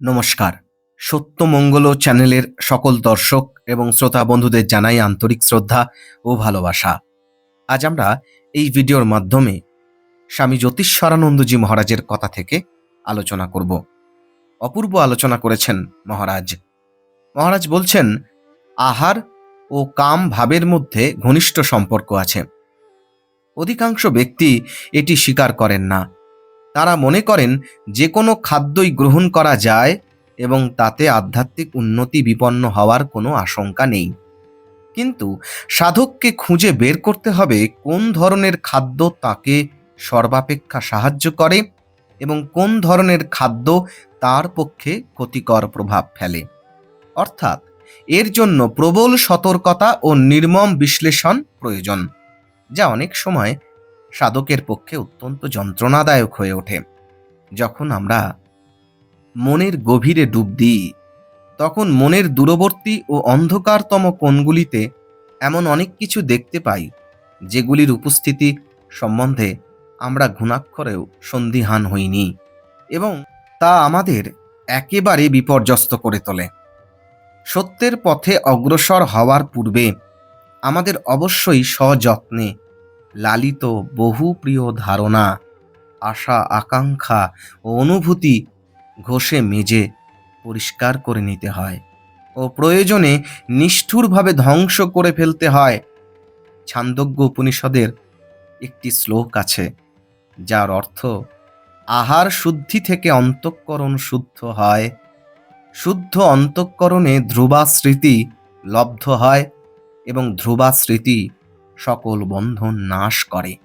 নমস্কার। সত্যমঙ্গল চ্যানেলের সকল দর্শক এবং শ্রোতা বন্ধুদের জানাই আন্তরিক শ্রদ্ধা ও ভালোবাসা। আজ আমরা এই ভিডিওর মাধ্যমে স্বামী জ্যোতিষ্বরানন্দজি মহারাজের কথা থেকে আলোচনা করব। অপূর্ব আলোচনা করেছেন মহারাজ। মহারাজ বলছেন, আহার ও কাম ভাবের মধ্যে ঘনিষ্ঠ সম্পর্ক আছে। অধিকাংশ ব্যক্তি এটি স্বীকার করেন না। তারা মনে করেন যে কোনো খাদ্যই গ্রহণ করা যায় এবং তাতে আধ্যাত্মিক উন্নতি বিপন্ন হওয়ার কোনো আশঙ্কা নেই। কিন্তু সাধককে খুঁজে বের করতে হবে কোন ধরনের খাদ্য তাকে সর্বাপেক্ষা সাহায্য করে এবং কোন ধরনের খাদ্য তার পক্ষে ক্ষতিকর প্রভাব ফেলে। অর্থাৎ এর জন্য প্রবল সতর্কতা ও নির্মম বিশ্লেষণ প্রয়োজন, যা অনেক সময় সাধকের পক্ষে অত্যন্ত যন্ত্রণাদায়ক হয়ে ওঠে। যখন আমরা মনের গভীরে ডুব দিই, তখন মনের দূরবর্তী ও অন্ধকারতম কোণগুলিতে এমন অনেক কিছু দেখতে পাই, যেগুলির উপস্থিতি সম্বন্ধে আমরা ঘুণাক্ষরেও সন্দিহান হইনি এবং তা আমাদের একেবারে বিপর্যস্ত করে তোলে। সত্যের পথে অগ্রসর হওয়ার পূর্বে আমাদের অবশ্যই সযত্নে লালিত বহু প্রিয় ধারণা, আশা, আকাঙ্ক্ষা ও অনুভূতি ঘষে মেজে পরিষ্কার করে নিতে হয় ও প্রয়োজনে নিষ্ঠুরভাবে ধ্বংস করে ফেলতে হয়। ছান্দজ্ঞ উপনিষদের একটি শ্লোক আছে, যার অর্থ, আহার শুদ্ধি থেকে অন্তঃকরণ শুদ্ধ হয়। শুদ্ধ অন্তঃকরণে ধ্রুবা স্মৃতি লব্ধ হয় এবং ধ্রুবা স্মৃতি সকল বন্ধন নাশ করে।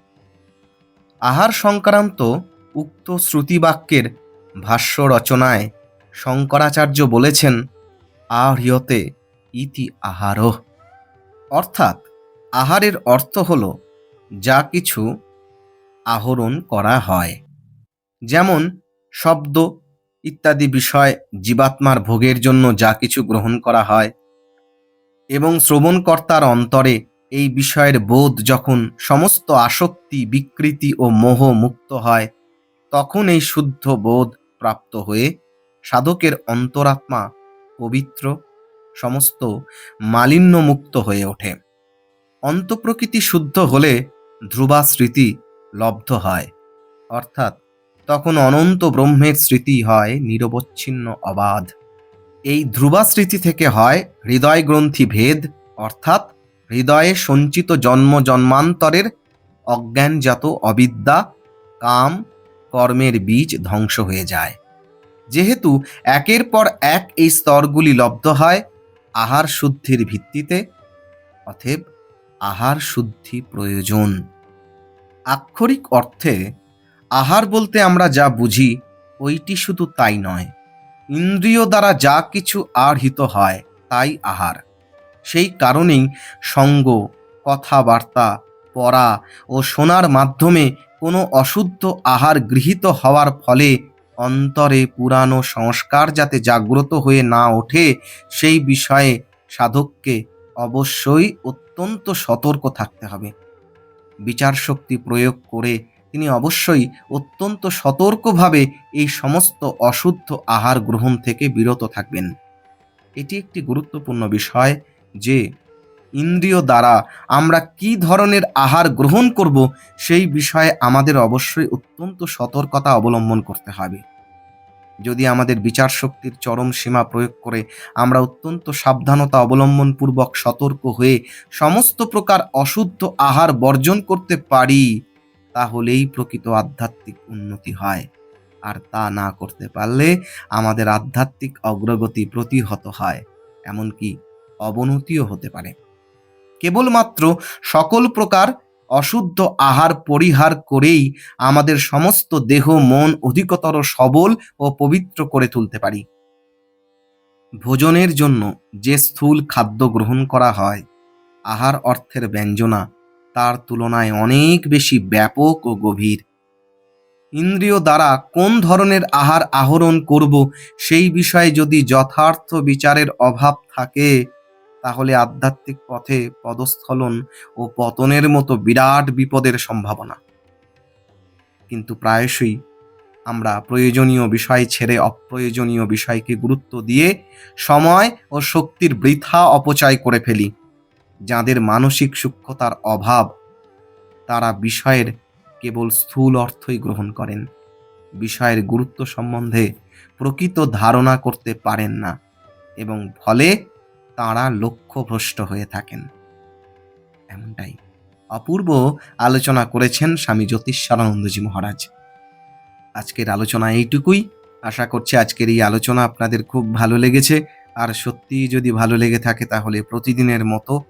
আহার সংক্রান্ত উক্ত শ্রুতিবাক্যের ভাষ্য রচনায় শঙ্করাচার্য বলেছেন আহ্রিয়তে ইতি আহারহ অর্থাৎ আহারের অর্থ হল যা কিছু আহরণ করা হয়। যেমন, শব্দ ইত্যাদি বিষয় জীবাত্মার ভোগের জন্য যা কিছু গ্রহণ করা হয় এবং শ্রবণকর্তার অন্তরে এই বিষয়ের বোধ যখন সমস্ত আসক্তি, বিকৃতি ও মোহ মুক্ত হয়, তখন এই শুদ্ধ বোধ প্রাপ্ত হয়ে সাধকের অন্তরাত্মা পবিত্র, সমস্ত মালিন্য মুক্ত হয়ে ওঠে। অন্তঃপ্রকৃতি শুদ্ধ হলে ধ্রুবা স্মৃতি লব্ধ হয়। অর্থাৎ তখন অনন্ত ব্রহ্মের স্মৃতি হয় নিরবচ্ছিন্ন অবাধ। এই ধ্রুবা স্মৃতি থেকে হয় হৃদয় গ্রন্থি ভেদ, অর্থাৎ হৃদয়ে সঞ্চিত জন্ম জন্মান্তরের অজ্ঞানজাত অবিদ্যা, কাম, কর্মের বীজ ধ্বংস হয়ে যায়। যেহেতু একের পর এক এই স্তরগুলি লব্ধ হয়, আহার শুদ্ধির ভিত্তিতে অথেব আহার শুদ্ধি প্রয়োজন। আক্ষরিক অর্থে, আহার বলতে আমরা যা বুঝি, ওইটি শুধু তাই নয়। ইন্দ্রিয় দ্বারা যা কিছু আহৃত হয়, তাই আহার। সেই কারণেই সঙ্গ, কথাবার্তা, পড়া ও শোনার মাধ্যমে কোনো অশুদ্ধ আহার গৃহীত হওয়ার ফলে অন্তরে পুরানো সংস্কার যাতে জাগ্রত হয়ে না ওঠে, সেই বিষয়ে সাধককে অবশ্যই অত্যন্ত সতর্ক থাকতে হবে। বিচার শক্তি প্রয়োগ করে তিনি অবশ্যই অত্যন্ত সতর্কভাবে এই সমস্ত অশুদ্ধ আহার গ্রহণ থেকে বিরত থাকবেন। এটি একটি গুরুত্বপূর্ণ বিষয়। যে ইন্দ্রিয় দ্বারা আমরা কি ধরনের আহার গ্রহণ করব, সেই বিষয়ে আমাদের অবশ্যই অত্যন্ত সতর্কতা অবলম্বন করতে হবে। যদি আমাদের বিচার শক্তির চরম সীমা প্রয়োগ করে আমরা অত্যন্ত সাবধানতা অবলম্বনপূর্বক সতর্ক হয়ে সমস্ত প্রকার অশুদ্ধ আহার বর্জন করতে পারি, তাহলেই প্রকৃত আধ্যাত্মিক উন্নতি হয়। আর তা না করতে পারলে আমাদের আধ্যাত্মিক অগ্রগতি প্রতিহত হয়। এমনকি অবনতিও হতে পারে। কেবলমাত্র সকল প্রকার অশুদ্ধ আহার পরিহার করেই আমাদের সমস্ত দেহ, মন, অধিকতর সবল ও পবিত্র করে তুলতে পারি। ভোজনের জন্য যে স্থূল খাদ্য গ্রহণ করা হয়, আহার অর্থের ব্যঞ্জনা, তার তুলনায় অনেক বেশি ব্যাপক ও গভীর। ইন্দ্রিয় দ্বারা কোন ধরনের আহার আহরণ করব, সেই বিষয়ে যদি যথার্থ বিচারের অভাব থাকে তাহলে আধ্যাত্মিক পথে পদস্থলন ও পতনের মতো বিরাট বিপদের সম্ভাবনা। কিন্তু প্রায়শই আমরা প্রয়োজনীয় বিষয় ছেড়ে অপ্রয়োজনীয় বিষয়কে গুরুত্ব দিয়ে সময় ও শক্তির বৃথা অপচয় করে ফেলি। যাদের মানসিক সূক্ষ্মতার অভাব, তারা বিষয়ের কেবল স্থূল অর্থই গ্রহণ করেন। বিষয়ের গুরুত্ব সম্বন্ধে প্রকৃত ধারণা করতে পারেন না এবং ফলে তাঁরা লক্ষ্যভ্রষ্ট হয়ে থাকেন। এমনটাই। অপূর্ব আলোচনা করেছেন স্বামী জ্যোতিষানন্দজি মহারাজ। আজকের আলোচনা এইটুকুই। আশা করছি আজকের এই আলোচনা আপনাদের খুব ভালো লেগেছে। আর সত্যি যদি ভালো লেগে থাকে তাহলে প্রতিদিনের মতো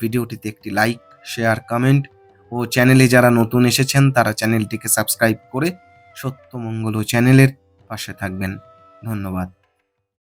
ভিডিওটিতে একটি লাইক, শেয়ার, কমেন্ট ও চ্যানেলে যারা নতুন এসেছেন তারা চ্যানেলটিকে সাবস্ক্রাইব করে সত্যমঙ্গল চ্যানেলের পাশে থাকবেন। ধন্যবাদ।